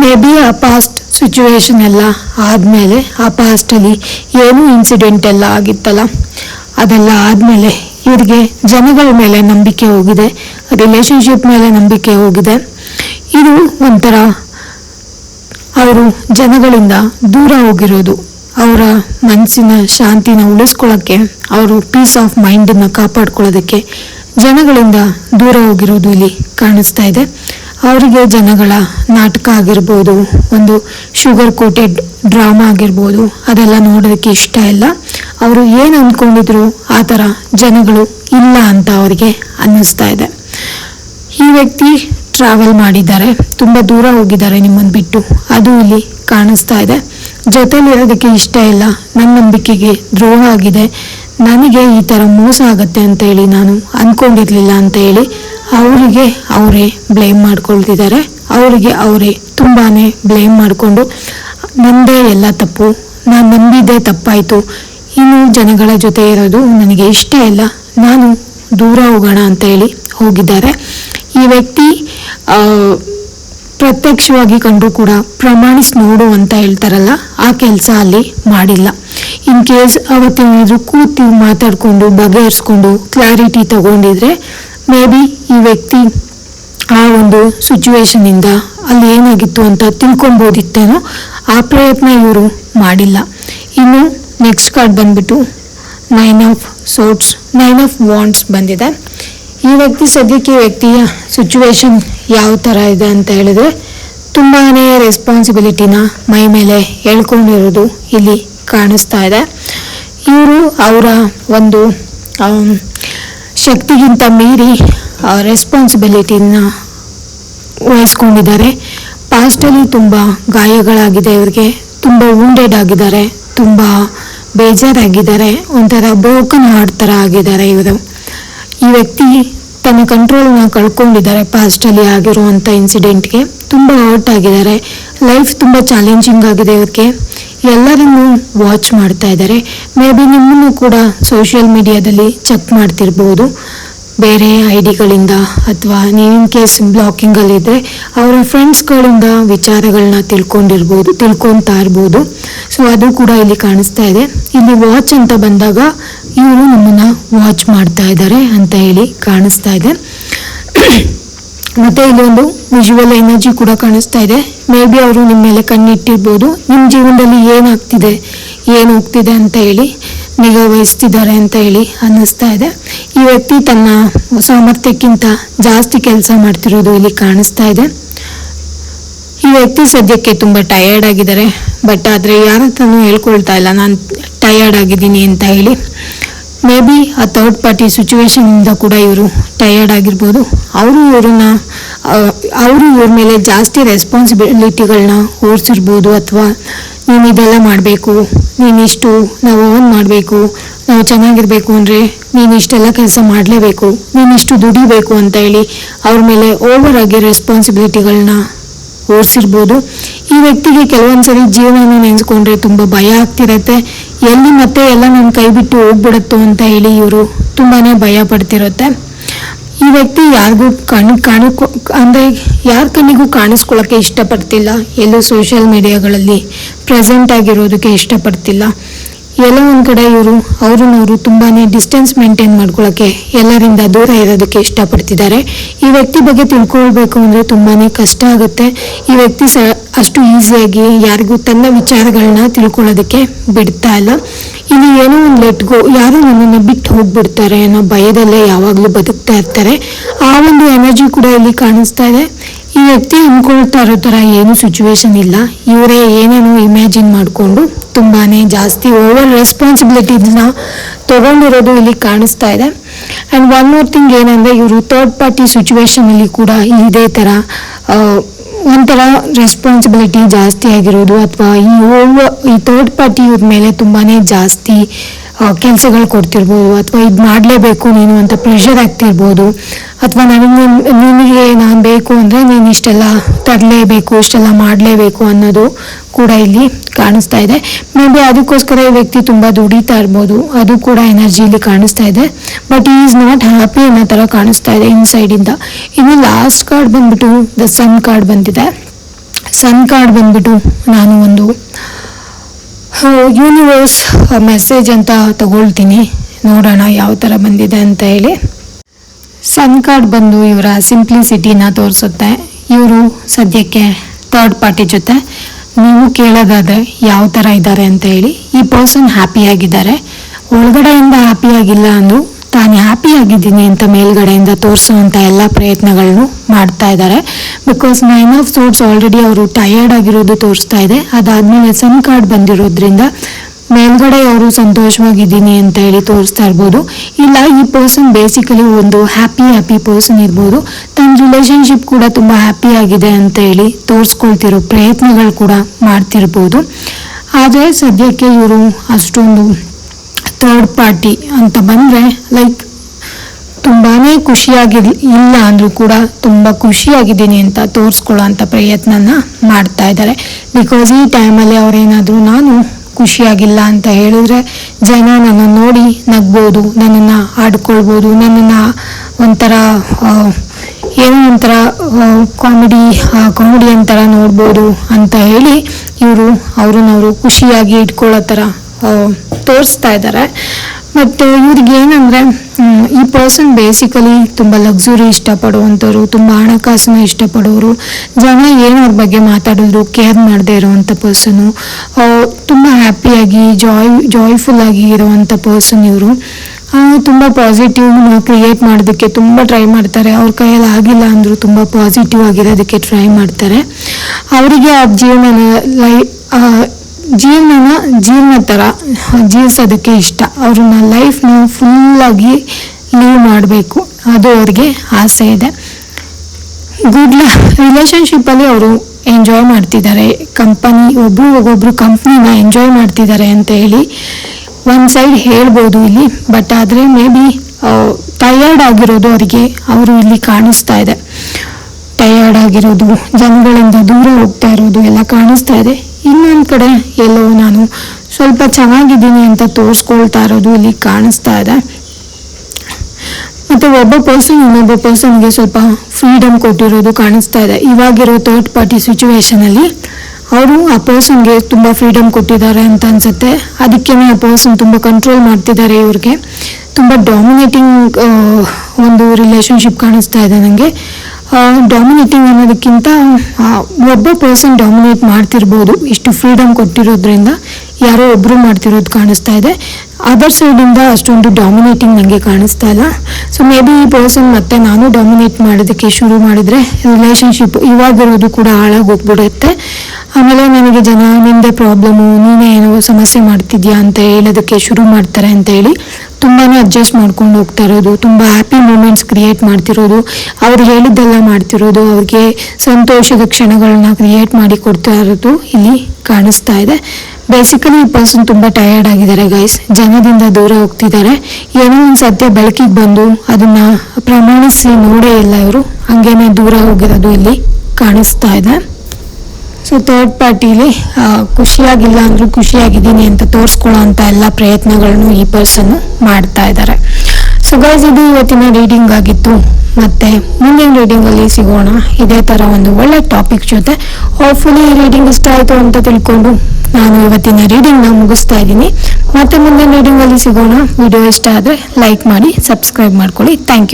ಮೇ ಬಿ ಆ ಪಾಸ್ಟ್ ಸಿಚುವೇಶನ್ ಎಲ್ಲ ಆದಮೇಲೆ, ಆ ಪಾಸ್ಟಲ್ಲಿ ಏನೂ ಇನ್ಸಿಡೆಂಟ್ ಎಲ್ಲ ಆಗಿತ್ತಲ್ಲ, ಅದೆಲ್ಲ ಆದಮೇಲೆ ಇವರಿಗೆ ಜನಗಳ ಮೇಲೆ ನಂಬಿಕೆ ಹೋಗಿದೆ ರಿಲೇಶನ್ಶಿಪ್ ಮೇಲೆ ನಂಬಿಕೆ ಹೋಗಿದೆ. ಇದು ಒಂಥರ ಅವರು ಜನಗಳಿಂದ ದೂರ ಹೋಗಿರೋದು. ಅವರ ಮನಸ್ಸಿನ ಶಾಂತಿನ ಉಳಿಸ್ಕೊಳ್ಳೋಕ್ಕೆ, ಅವರು ಪೀಸ್ ಆಫ್ ಮೈಂಡನ್ನು ಕಾಪಾಡ್ಕೊಳ್ಳೋದಕ್ಕೆ ಜನಗಳಿಂದ ದೂರ ಹೋಗಿರೋದು ಇಲ್ಲಿ ಕಾಣಿಸ್ತಾ ಇದೆ. ಅವರಿಗೆ ಜನಗಳ ನಾಟಕ ಆಗಿರ್ಬೋದು, ಒಂದು ಶುಗರ್ ಕೋಟೆಡ್ ಡ್ರಾಮಾ ಆಗಿರ್ಬೋದು, ಅದೆಲ್ಲ ನೋಡೋದಕ್ಕೆ ಇಷ್ಟ ಇಲ್ಲ. ಅವರು ಏನು ಅಂದ್ಕೊಂಡಿದ್ರು ಆ ಥರ ಜನಗಳು ಇಲ್ಲ ಅಂತ ಅವರಿಗೆ ಅನ್ನಿಸ್ತಾ ಇದೆ. ಈ ವ್ಯಕ್ತಿ ಟ್ರಾವೆಲ್ ಮಾಡಿದ್ದಾರೆ, ತುಂಬ ದೂರ ಹೋಗಿದ್ದಾರೆ ನಿಮ್ಮನ್ನು ಬಿಟ್ಟು. ಅದು ಇಲ್ಲಿ ಕಾಣಿಸ್ತಾ ಇದೆ. ಜೊತೆಲಿರೋದಕ್ಕೆ ಇಷ್ಟ ಇಲ್ಲ ನನ್ನ ನಂಬಿಕೆಗೆ ದ್ರೋಹ ಆಗಿದೆ, ನನಗೆ ಈ ಥರ ಮೋಸ ಆಗತ್ತೆ ಅಂತ ಹೇಳಿ ನಾನು ಅಂದ್ಕೊಂಡಿರಲಿಲ್ಲ ಅಂತ ಹೇಳಿ ಅವರಿಗೆ ಅವರೇ ಬ್ಲೇಮ್ ಮಾಡ್ಕೊಳ್ತಿದ್ದಾರೆ. ಅವರಿಗೆ ಅವರೇ ತುಂಬಾ ಬ್ಲೇಮ್ ಮಾಡಿಕೊಂಡು, ನಂದೇ ಎಲ್ಲ ತಪ್ಪು, ನಾನು ನಂಬಿದ್ದೇ ತಪ್ಪಾಯಿತು, ಇನ್ನು ಜನಗಳ ಜೊತೆ ಇರೋದು ನನಗೆ ಇಷ್ಟ ಇಲ್ಲ ನಾನು ದೂರ ಹೋಗೋಣ ಅಂತ ಹೇಳಿ ಹೋಗಿದ್ದಾರೆ. ಈ ವ್ಯಕ್ತಿ ಪ್ರತ್ಯಕ್ಷವಾಗಿ ಕಂಡು ಕೂಡ ಪ್ರಮಾಣಿಸಿ ನೋಡು ಅಂತ ಹೇಳ್ತಾರಲ್ಲ, ಆ ಕೆಲಸ ಅಲ್ಲಿ ಮಾಡಿಲ್ಲ. ಇನ್ ಕೇಸ್ ಅವತ್ತೇನಾದರೂ ಕೂತು ಮಾತಾಡಿಕೊಂಡು, ಬಗೆಹರಿಸ್ಕೊಂಡು ಕ್ಲಾರಿಟಿ ತಗೊಂಡಿದ್ರೆ ಮೇ ಬಿ ಈ ವ್ಯಕ್ತಿ ಆ ಒಂದು ಸಿಚುವೇಶನಿಂದ ಅಲ್ಲಿ ಏನಾಗಿತ್ತು ಅಂತ ತಿಳ್ಕೊಬೋದಿತ್ತೇನೋ, ಆ ಪ್ರಯತ್ನ ಇವರು ಮಾಡಿಲ್ಲ. ಇನ್ನು ನೆಕ್ಸ್ಟ್ ಕಾರ್ಡ್ ಬಂದ್ಬಿಟ್ಟು nine of swords nine of wands ಬಂದಿದೆ. ಈ ವ್ಯಕ್ತಿ ಸದ್ಯಕ್ಕೆ ವ್ಯಕ್ತಿಯ ಸಿಚುವೇಶನ್ ಯಾವ ಥರ ಇದೆ ಅಂತ ಹೇಳಿದ್ರೆ ತುಂಬಾ ರೆಸ್ಪಾನ್ಸಿಬಿಲಿಟಿನ ಮೈ ಮೇಲೆ ಹೇಳ್ಕೊಂಡಿರೋದು ಇಲ್ಲಿ ಕಾಣಿಸ್ತಾ ಇದೆ. ಇವರು ಅವರ ಒಂದು ಶಕ್ತಿಗಿಂತ ಮೀರಿ ರೆಸ್ಪಾನ್ಸಿಬಿಲಿಟಿನ ವಹಿಸ್ಕೊಂಡಿದ್ದಾರೆ. ಪಾಸ್ಟಲ್ಲಿ ತುಂಬ ಗಾಯಗಳಾಗಿದೆ, ಇವ್ರಿಗೆ ತುಂಬ ಉಂಡೆಡ್ ಆಗಿದ್ದಾರೆ, ತುಂಬ ಬೇಜಾರಾಗಿದ್ದಾರೆ, ಒಂಥರ ಬ್ರೋಕನ್ ಹಾರ್ಟ್ ಥರ ಆಗಿದ್ದಾರೆ ಇವರು. ಈ ವ್ಯಕ್ತಿ ತನ್ನ ಕಂಟ್ರೋಲ್ನ ಕಳ್ಕೊಂಡಿದ್ದಾರೆ ಪಾಸ್ಟಲ್ಲಿ ಆಗಿರುವಂಥ ಇನ್ಸಿಡೆಂಟ್ಗೆ ತುಂಬ ಹರ್ಟ್ ಆಗಿದ್ದಾರೆ. ಲೈಫ್ ತುಂಬ ಚಾಲೆಂಜಿಂಗ್ ಆಗಿದೆ ಇವ್ರಿಗೆ. ಎಲ್ಲರನ್ನೂ ವಾಚ್ ಮಾಡ್ತಾ ಇದ್ದಾರೆ. ಮೇ ಬಿ ನಿಮ್ಮನ್ನು ಕೂಡ ಸೋಷಿಯಲ್ ಮೀಡಿಯಾದಲ್ಲಿ ಚೆಕ್ ಮಾಡ್ತಿರ್ಬೋದು. ಬೇರೆ ಐ ಡಿಗಳಿಂದ ಅಥವಾ ನೀವು ಇನ್ ಕೇಸ್ ಬ್ಲಾಕಿಂಗಲ್ಲಿದ್ದರೆ ಅವರ ಫ್ರೆಂಡ್ಸ್ಗಳಿಂದ ವಿಚಾರಗಳನ್ನ ತಿಳ್ಕೊಂಡಿರ್ಬೋದು ತಿಳ್ಕೊತಾ ಇರ್ಬೋದು. ಸೊ ಅದು ಕೂಡ ಇಲ್ಲಿ ಕಾಣಿಸ್ತಾ ಇದೆ. ಇಲ್ಲಿ ವಾಚ್ ಅಂತ ಬಂದಾಗ ಇವರು ನಮ್ಮನ್ನ ವಾಚ್ ಮಾಡ್ತಾ ಇದ್ದಾರೆ ಅಂತ ಹೇಳಿ ಕಾಣಿಸ್ತಾ ಇದೆ. ಮತ್ತೆ ಇಲ್ಲೊಂದು ವಿಜುವಲ್ ಎನರ್ಜಿ ಕೂಡ ಕಾಣಿಸ್ತಾ ಇದೆ. ಮೇ ಬಿ ಅವರು ನಿಮ್ಮ ಮೇಲೆ ಕಣ್ಣಿಟ್ಟಿರ್ಬೋದು. ನಿಮ್ಮ ಜೀವನದಲ್ಲಿ ಏನಾಗ್ತಿದೆ, ಏನು ಹೋಗ್ತಿದೆ ಅಂತ ಹೇಳಿ. ನಿಗಾ ವಹಿಸ್ತಿದ್ದಾರೆ ಅಂತ ಹೇಳಿ ಅನ್ನಿಸ್ತಾ ಇದೆ. ಈ ವ್ಯಕ್ತಿ ತನ್ನ ಸಾಮರ್ಥ್ಯಕ್ಕಿಂತ ಜಾಸ್ತಿ ಕೆಲಸ ಮಾಡ್ತಿರೋದು ಇಲ್ಲಿ ಕಾಣಿಸ್ತಾ ಇದೆ. ಈ ವ್ಯಕ್ತಿ ಸದ್ಯಕ್ಕೆ ತುಂಬ ಟಯರ್ಡ್ ಆಗಿದ್ದಾರೆ. ಬಟ್ ಆದರೆ ಯಾರ ಹೇಳ್ಕೊಳ್ತಾ ಇಲ್ಲ. ನಾನು ಟಯರ್ಡ್ ಆಗಿದ್ದೀನಿ ಅಂತ ಹೇಳಿ ಮೇ ಬಿ ಆ ಥರ್ಡ್ ಪಾರ್ಟಿ ಸಿಚುವೇಶನಿಂದ ಕೂಡ ಇವರು ಟಯರ್ಡ್ ಆಗಿರ್ಬೋದು. ಅವರು ಇವ್ರನ್ನ ಅವರು ಇವ್ರ ಮೇಲೆ ಜಾಸ್ತಿ ರೆಸ್ಪಾನ್ಸಿಬಿಲಿಟಿಗಳನ್ನ ಓಡಿಸಿರ್ಬೋದು ಅಥವಾ ನೀನು ಇದೆಲ್ಲ ಮಾಡಬೇಕು ನೀನಿಷ್ಟು ನಾವು ಓನ್ ಮಾಡಬೇಕು, ನಾವು ಚೆನ್ನಾಗಿರಬೇಕು ಅಂದರೆ ನೀನು ಇಷ್ಟೆಲ್ಲ ಕೆಲಸ ಮಾಡಲೇಬೇಕು ನೀನಿಷ್ಟು ದುಡಿಬೇಕು ಅಂತ ಹೇಳಿ ಅವ್ರ ಮೇಲೆ ಓವರ್ ಆಗಿ ರೆಸ್ಪಾನ್ಸಿಬಿಲಿಟಿಗಳನ್ನ ಓಡಿಸಿರ್ಬೋದು ಈ ವ್ಯಕ್ತಿಗೆ ಕೆಲವೊಂದ್ಸರಿ ಜೀವನ ನೆನೆಸ್ಕೊಂಡ್ರೆ ತುಂಬ ಭಯ ಆಗ್ತಿರತ್ತೆ. ಎಲ್ಲಿ ಮತ್ತೆ ಎಲ್ಲ ನನ್ನ ಕೈ ಬಿಟ್ಟು ಹೋಗ್ಬಿಡತ್ತೋ ಅಂತ ಹೇಳಿ ಇವರು ತುಂಬಾನೇ ಭಯ ಪಡ್ತಿರುತ್ತೆ. ಈ ವ್ಯಕ್ತಿ ಯಾರಿಗೂ ಕಣ್ ಕಾಣು ಅಂದರೆ ಯಾರ ಕಣ್ಣಿಗೂ ಕಾಣಿಸ್ಕೊಳ್ಳೋಕ್ಕೆ ಇಷ್ಟಪಡ್ತಿಲ್ಲ. ಎಲ್ಲೂ ಸೋಷಿಯಲ್ ಮೀಡಿಯಾಗಳಲ್ಲಿ ಪ್ರೆಸೆಂಟ್ ಆಗಿರೋದಕ್ಕೆ ಇಷ್ಟಪಡ್ತಿಲ್ಲ. ಎಲ್ಲೋ ಒಂದು ಕಡೆ ಇವರು ಅವ್ರನ್ನವರು ತುಂಬಾ ಡಿಸ್ಟೆನ್ಸ್ ಮೇಂಟೈನ್ ಮಾಡ್ಕೊಳ್ಳೋಕ್ಕೆ ಎಲ್ಲರಿಂದ ದೂರ ಇರೋದಕ್ಕೆ ಇಷ್ಟಪಡ್ತಿದ್ದಾರೆ. ಈ ವ್ಯಕ್ತಿ ಬಗ್ಗೆ ತಿಳ್ಕೊಳ್ಬೇಕು ಅಂದರೆ ತುಂಬಾ ಕಷ್ಟ ಆಗುತ್ತೆ. ಈ ವ್ಯಕ್ತಿ ಸ ಅಷ್ಟು ಈಸಿಯಾಗಿ ಯಾರಿಗೂ ತನ್ನ ವಿಚಾರಗಳನ್ನ ತಿಳ್ಕೊಳ್ಳೋದಕ್ಕೆ ಬಿಡ್ತಾ ಇಲ್ಲ. ಇಲ್ಲಿ ಏನೋ ಒಂದು ಲೆಟ್ಗೋ ಯಾರೋ ನನ್ನನ್ನು ಬಿಟ್ಟು ಹೋಗ್ಬಿಡ್ತಾರೆ ಅನ್ನೋ ಭಯದಲ್ಲೇ ಯಾವಾಗಲೂ ಬದುಕ್ತಾ ಇರ್ತಾರೆ. ಆ ಒಂದು ಎನರ್ಜಿ ಕೂಡ ಇಲ್ಲಿ ಕಾಣಿಸ್ತಾ ಇದೆ. ಈ ವ್ಯಕ್ತಿ ಅನ್ಕೊಳ್ತಾ ಇರೋ ಥರ ಏನು ಸಿಚುವೇಶನ್ ಇಲ್ಲ. ಇವರೇ ಏನೇನೋ ಇಮ್ಯಾಜಿನ್ ಮಾಡಿಕೊಂಡು ತುಂಬಾನೇ ಜಾಸ್ತಿ ಓವರ್ ರೆಸ್ಪಾನ್ಸಿಬಿಲಿಟೀಸ್ನ ತಗೊಂಡಿರೋದು ಇಲ್ಲಿ ಕಾಣಿಸ್ತಾ ಇದೆ. ಆ್ಯಂಡ್ ಒನ್ ಮೋರ್ ಥಿಂಗ್ ಏನಂದರೆ ಇವರು ಥರ್ಡ್ ಪಾರ್ಟಿ ಸಿಚುವೇಶನಲ್ಲಿ ಕೂಡ ಇದೇ ಥರ ಒಂಥರ ರೆಸ್ಪಾನ್ಸಿಬಿಲಿಟಿ ಜಾಸ್ತಿ ಆಗಿರೋದು ಅಥವಾ ಈ ಓವ ಈ ಥರ್ಡ್ ಪಾರ್ಟಿ ಇವ್ರ ಮೇಲೆ ತುಂಬಾನೇ ಜಾಸ್ತಿ ಕೆಲಸಗಳು ಕೊಡ್ತಿರ್ಬೋದು, ಅಥವಾ ಇದು ಮಾಡಲೇಬೇಕು ನೀನು ಅಂತ ಪ್ರೆಷರ್ ಆಗ್ತಿರ್ಬೋದು. ಅಥವಾ ನನಗೆ ನಿನಗೆ ನಾನು ಬೇಕು ಅಂದರೆ ನೀನು ಇಷ್ಟೆಲ್ಲ ತರಲೇಬೇಕು, ಇಷ್ಟೆಲ್ಲ ಮಾಡಲೇಬೇಕು ಅನ್ನೋದು ಕೂಡ ಇಲ್ಲಿ ಕಾಣಿಸ್ತಾ ಇದೆ. ಮೇ ಬಿ ಅದಕ್ಕೋಸ್ಕರ ಈ ವ್ಯಕ್ತಿ ತುಂಬ ದುಡಿತಾ ಇರ್ಬೋದು. ಅದು ಕೂಡ ಎನರ್ಜಿಲಿ ಕಾಣಿಸ್ತಾ ಇದೆ. ಬಟ್ ಈ ಈಸ್ ನಾಟ್ ಹ್ಯಾಪಿ ಅನ್ನೋ ಥರ ಕಾಣಿಸ್ತಾ ಇದೆ ಇನ್ಸೈಡಿಂದ ಇನ್ನು ಲಾಸ್ಟ್ ಕಾರ್ಡ್ ಬಂದ್ಬಿಟ್ಟು ದ ಸನ್ ಕಾರ್ಡ್ ಬಂದಿದೆ. ಸನ್ ಕಾರ್ಡ್ ಬಂದ್ಬಿಟ್ಟು ನಾನು ಒಂದು ಯೂನಿವರ್ಸ್ ಮೆಸೇಜ್ ಅಂತ ತಗೊಳ್ತೀನಿ. ನೋಡೋಣ ಯಾವ ಥರ ಬಂದಿದೆ ಅಂತ ಹೇಳಿ. ಸನ್ ಕಾರ್ಡ್ ಬಂದು ಇವರ ಸಿಂಪ್ಲಿಸಿಟಿನ ತೋರಿಸುತ್ತೆ. ಇವರು ಸದ್ಯಕ್ಕೆ ಥರ್ಡ್ ಪಾರ್ಟಿ ಜೊತೆ. ನೀವು ಕೇಳೋದಾದರೆ ಯಾವ ಥರ ಇದ್ದಾರೆ ಅಂತ ಹೇಳಿ. ಈ ಪರ್ಸನ್ ಹ್ಯಾಪಿಯಾಗಿದ್ದಾರೆ ಒಳಗಡೆಯಿಂದ ಹ್ಯಾಪಿಯಾಗಿಲ್ಲ ಅಂದು ತಾನು ಹ್ಯಾಪಿ ಆಗಿದ್ದೀನಿ ಅಂತ ಮೇಲ್ಗಡೆಯಿಂದ ತೋರಿಸುವಂಥ ಎಲ್ಲ ಪ್ರಯತ್ನಗಳನ್ನು ಮಾಡ್ತಾ ಇದ್ದಾರೆ. Because nine of swords already ಅವರು ಟಯರ್ಡ್ ಆಗಿರೋದು ತೋರಿಸ್ತಾ ಇದೆ. ಅದಾದಮೇಲೆ ಸನ್ ಕಾರ್ಡ್ ಬಂದಿರೋದ್ರಿಂದ ಮೇಲ್ಗಡೆ ಅವರು ಸಂತೋಷವಾಗಿದ್ದೀನಿ ಅಂತ ಹೇಳಿ ತೋರಿಸ್ತಾ ಇರ್ಬೋದು. ಇಲ್ಲ, ಈ ಪರ್ಸನ್ ಬೇಸಿಕಲಿ ಒಂದು ಹ್ಯಾಪಿ ಹ್ಯಾಪಿ ಪರ್ಸನ್ ಇರ್ಬೋದು. ತನ್ನ ರಿಲೇಷನ್ಶಿಪ್ ಕೂಡ ತುಂಬ ಹ್ಯಾಪಿ ಆಗಿದೆ ಅಂತ ಹೇಳಿ ತೋರಿಸ್ಕೊಳ್ತಿರೋ ಪ್ರಯತ್ನಗಳು ಕೂಡ ಮಾಡ್ತಿರ್ಬೋದು. ಆದರೆ ಸದ್ಯಕ್ಕೆ ಇವರು ಅಷ್ಟೊಂದು ಥರ್ಡ್ ಪಾರ್ಟಿ ಅಂತ ಬಂದರೆ ಲೈಕ್ ತುಂಬಾ ಖುಷಿಯಾಗಿ ಇಲ್ಲ ಅಂದರೂ ಕೂಡ ತುಂಬ ಖುಷಿಯಾಗಿದ್ದೀನಿ ಅಂತ ತೋರಿಸ್ಕೊಳ್ಳೋ ಅಂಥ ಪ್ರಯತ್ನನ ಮಾಡ್ತಾ ಇದ್ದಾರೆ. ಬಿಕಾಸ್ ಈ ಟೈಮಲ್ಲಿ ಅವರೇನಾದರೂ ನಾನು ಖುಷಿಯಾಗಿಲ್ಲ ಅಂತ ಹೇಳಿದ್ರೆ, ಜನ ನನ್ನನ್ನು ನೋಡಿ ನಗ್ಬೋದು, ನನ್ನನ್ನು ಆಡ್ಕೊಳ್ಬೋದು, ನನ್ನನ್ನು ಒಂಥರ ಏನೋ ಒಂಥರ ಕಾಮಿಡಿ ಕಾಮಿಡಿ ಥರ ನೋಡ್ಬೋದು ಅಂತ ಹೇಳಿ ಇವರು, ಅವ್ರನ್ನವರು ಖುಷಿಯಾಗಿ ಇಟ್ಕೊಳ್ಳೋ ಥರ ತೋರಿಸ್ತಾ ಇದ್ದಾರೆ ಮತ್ತು ಇವ್ರಿಗೆ ಏನಂದರೆ ಈ ಪರ್ಸನ್ ಬೇಸಿಕಲಿ ತುಂಬ ಲಕ್ಸುರಿ ಇಷ್ಟಪಡುವಂಥವ್ರು, ತುಂಬ ಹಣಕಾಸನ್ನ ಇಷ್ಟಪಡೋರು, ಜನ ಏನು ಅವ್ರ ಬಗ್ಗೆ ಮಾತಾಡಿದ್ರು ಕೇರ್ ಮಾಡದೇ ಇರೋವಂಥ ಪರ್ಸನು ತುಂಬ ಹ್ಯಾಪಿಯಾಗಿ ಜಾಯ್ ಜಾಯ್ಫುಲ್ ಆಗಿ ಇರೋವಂಥ ಪರ್ಸನ್ ಇವರು ತುಂಬ ಪಾಸಿಟಿವ್ ಕ್ರಿಯೇಟ್ ಮಾಡೋದಕ್ಕೆ ತುಂಬ ಟ್ರೈ ಮಾಡ್ತಾರೆ. ಅವ್ರ ಕೈಯಲ್ಲಿ ಆಗಿಲ್ಲ ಅಂದರೂ ತುಂಬ ಪಾಸಿಟಿವ್ ಆಗಿರೋದಕ್ಕೆ ಟ್ರೈ ಮಾಡ್ತಾರೆ. ಅವರಿಗೆ ಆ ಜೀವನ ಲೈ ಜೀವನನ ಜೀವನ ಥರ ಜೀವಿಸೋದಕ್ಕೆ ಇಷ್ಟ. ಅವ್ರನ್ನ ಲೈಫ್ನ ಫುಲ್ಲಾಗಿ ಲೀವ್ ಮಾಡಬೇಕು. ಅದು ಅವ್ರಿಗೆ ಆಸೆ ಇದೆ. ಗುಡ್ ರಿಲೇಶನ್ಶಿಪ್ಪಲ್ಲಿ ಅವರು ಎಂಜಾಯ್ ಮಾಡ್ತಿದ್ದಾರೆ. ಕಂಪನಿ ಒಬ್ಬರು ಒಬ್ಬೊಬ್ರು ಕಂಪ್ನಿನ ಎಂಜಾಯ್ ಮಾಡ್ತಿದ್ದಾರೆ ಅಂತ ಹೇಳಿ ಒಂದು ಸೈಡ್ ಹೇಳ್ಬೋದು ಇಲ್ಲಿ. ಬಟ್ ಆದರೆ ಮೇ ಬಿ ಟಯರ್ಡ್ ಆಗಿರೋದು ಅವರಿಗೆ, ಅವರು ಇಲ್ಲಿ ಕಾಣಿಸ್ತಾ ಇದೆ. ಟಯರ್ಡ್ ಆಗಿರೋದು, ಜನಗಳಿಂದ ದೂರ ಹೋಗ್ತಾ ಇರೋದು ಎಲ್ಲ ಕಾಣಿಸ್ತಾ ಇದೆ. ಇನ್ನೊಂದು ಕಡೆ ಎಲ್ಲೋ ನಾನು ಸ್ವಲ್ಪ ಚೆನ್ನಾಗಿದ್ದೀನಿ ಅಂತ ತೋರಿಸ್ಕೊಳ್ತಾ ಇರೋದು ಇಲ್ಲಿ ಕಾಣಿಸ್ತಾ ಇದೆ. ಮತ್ತು ಒಬ್ಬ ಪರ್ಸನ್ ಇನ್ನೊಬ್ಬ ಪರ್ಸನ್ಗೆ ಸ್ವಲ್ಪ ಫ್ರೀಡಮ್ ಕೊಟ್ಟಿರೋದು ಕಾಣಿಸ್ತಾ ಇದೆ. ಇವಾಗಿರೋ ಥರ್ಡ್ ಪಾರ್ಟಿ ಸಿಚುವೇಶನಲ್ಲಿ ಅವರು ಆ ಪರ್ಸನ್ಗೆ ತುಂಬ ಫ್ರೀಡಮ್ ಕೊಟ್ಟಿದ್ದಾರೆ ಅಂತ ಅನ್ಸುತ್ತೆ. ಅದಕ್ಕೆ ಆ ಪರ್ಸನ್ ತುಂಬ ಕಂಟ್ರೋಲ್ ಮಾಡ್ತಿದ್ದಾರೆ ಇವ್ರಿಗೆ. ತುಂಬ ಡಾಮಿನೇಟಿಂಗ್ ಒಂದು ರಿಲೇಶನ್ಶಿಪ್ ಕಾಣಿಸ್ತಾ ಇದೆ ನನಗೆ ಡಾಮಿನೇಟಿಂಗ್ ಅನ್ನೋದಕ್ಕಿಂತ ಒಬ್ಬ ಪರ್ಸನ್ ಡಾಮಿನೇಟ್ ಮಾಡ್ತಿರ್ಬೋದು. ಇಷ್ಟು ಫ್ರೀಡಮ್ ಕೊಟ್ಟಿರೋದ್ರಿಂದ. ಯಾರೋ ಒಬ್ಬರು ಮಾಡ್ತಿರೋದು ಕಾಣಿಸ್ತಾ ಇದೆ. ಅದರ್ ಸೈಡಿಂದ ಅಷ್ಟೊಂದು ಡಾಮಿನೇಟಿಂಗ್ ನನಗೆ ಕಾಣಿಸ್ತಾ ಇಲ್ಲ. ಸೊ ಮೇ ಬಿ ಈ ಪರ್ಸನ್ ಮತ್ತೆ ನಾನು ಡಾಮಿನೇಟ್ ಮಾಡೋದಕ್ಕೆ ಶುರು ಮಾಡಿದರೆ ರಿಲೇಶನ್ಶಿಪ್ ಇವಾಗಿರೋದು ಕೂಡ ಹಾಳಾಗೋಗ್ಬಿಡುತ್ತೆ. ಆಮೇಲೆ ನನಗೆ ಜನ ನಿಂದೆ ಪ್ರಾಬ್ಲಮ್ಮು ನೀನೇ ಏನೋ ಸಮಸ್ಯೆ ಮಾಡ್ತಿದ್ಯಾ ಅಂತ ಹೇಳೋದಕ್ಕೆ ಶುರು ಮಾಡ್ತಾರೆ ಅಂತ ಹೇಳಿ ತುಂಬಾ ಅಡ್ಜಸ್ಟ್ ಮಾಡ್ಕೊಂಡು ಹೋಗ್ತಾ ಇರೋದು. ತುಂಬ ಹ್ಯಾಪಿ ಮೂಮೆಂಟ್ಸ್ ಕ್ರಿಯೇಟ್ ಮಾಡ್ತಿರೋದು. ಅವ್ರು ಹೇಳಿದ್ದೆಲ್ಲ ಮಾಡ್ತಿರೋದು. ಅವ್ರಿಗೆ ಸಂತೋಷದ ಕ್ಷಣಗಳನ್ನ ಕ್ರಿಯೇಟ್ ಮಾಡಿ ಕೊಡ್ತಾ ಇರೋದು ಇಲ್ಲಿ ಕಾಣಿಸ್ತಾ ಇದೆ. ಬೇಸಿಕಲಿ ಈ ಪರ್ಸನ್ ತುಂಬ ಟಯರ್ಡ್ ಆಗಿದ್ದಾರೆ ಗೈಸ್ ಜನದಿಂದ ದೂರ ಹೋಗ್ತಿದ್ದಾರೆ. ಏನೋ ಒಂದು ಸದ್ಯ ಬೆಳಕಿಗೆ ಬಂದು ಅದನ್ನ ಪ್ರಮಾಣಿಸಿ ನೋಡೇ ಇಲ್ಲ ಇವರು. ಹಂಗೇನೆ ದೂರ ಹೋಗಿರೋದು ಇಲ್ಲಿ ಕಾಣಿಸ್ತಾ ಇದೆ. ಸೊ ಥರ್ಡ್ ಪಾರ್ಟಿಲಿ ಖುಷಿಯಾಗಿಲ್ಲ ಅಂದ್ರೂ ಖುಷಿಯಾಗಿದ್ದೀನಿ ಅಂತ ತೋರಿಸ್ಕೊಳ್ಳೋ ಅಂತ ಎಲ್ಲ ಪ್ರಯತ್ನಗಳನ್ನು ಈ ಪರ್ಸನ್ ಮಾಡ್ತಾ ಇದ್ದಾರೆ. ಸೊ ಗೈಸ್ ಇದು ಇವತ್ತಿನ ರೀಡಿಂಗ್ ಆಗಿತ್ತು. ಮತ್ತೆ ಮುಂದಿನ ರೀಡಿಂಗ್ ಅಲ್ಲಿ ಸಿಗೋಣ. ಇದೇ ತರ ಒಂದು ಒಳ್ಳೆ ಟಾಪಿಕ್ ಜೊತೆ. ಹೋಪ್ಫುಲಿ ರೀಡಿಂಗ್ ಇಷ್ಟ ಆಯ್ತು ಅಂತ ತಿಳ್ಕೊಂಡು ನಾನು ಇವತ್ತಿನ ರೀಡಿಂಗ್ನ ಮುಗಿಸ್ತಾ ಇದ್ದೀನಿ. ಮತ್ತೆ ಮುಂದಿನ ರೀಡಿಂಗ್ ಅಲ್ಲಿ ಸಿಗೋಣ. ವಿಡಿಯೋ ಇಷ್ಟ ಆದ್ರೆ ಲೈಕ್ ಮಾಡಿ ಸಬ್ಸ್ಕ್ರೈಬ್ ಮಾಡ್ಕೊಳ್ಳಿ. Thank you